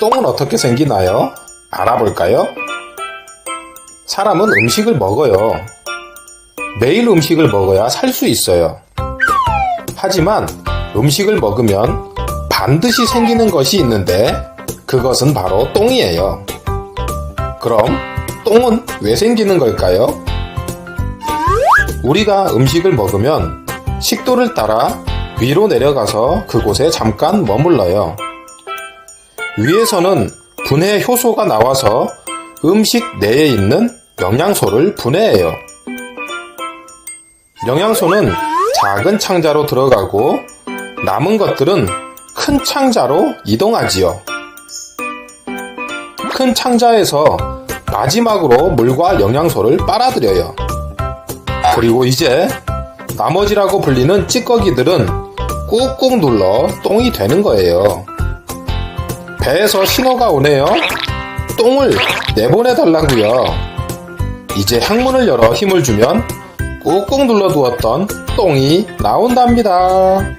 똥은 어떻게 생기나요? 알아볼까요? 사람은 음식을 먹어요. 매일 음식을 먹어야 살 수 있어요. 하지만 음식을 먹으면 반드시 생기는 것이 있는데 그것은 바로 똥이에요. 그럼 똥은 왜 생기는 걸까요? 우리가 음식을 먹으면 식도를 따라 위로 내려가서 그곳에 잠깐 머물러요. 위에서는 분해 효소가 나와서 음식 내에 있는 영양소를 분해해요. 영양소는 작은 창자로 들어가고 남은 것들은 큰 창자로 이동하지요. 큰 창자에서 마지막으로 물과 영양소를 빨아들여요. 그리고 이제 나머지라고 불리는 찌꺼기들은 꾹꾹 눌러 똥이 되는 거예요. 배에서 신호가 오네요. 똥을 내보내달라고요. 이제 항문을 열어 힘을 주면 꾹꾹 눌러두었던 똥이 나온답니다.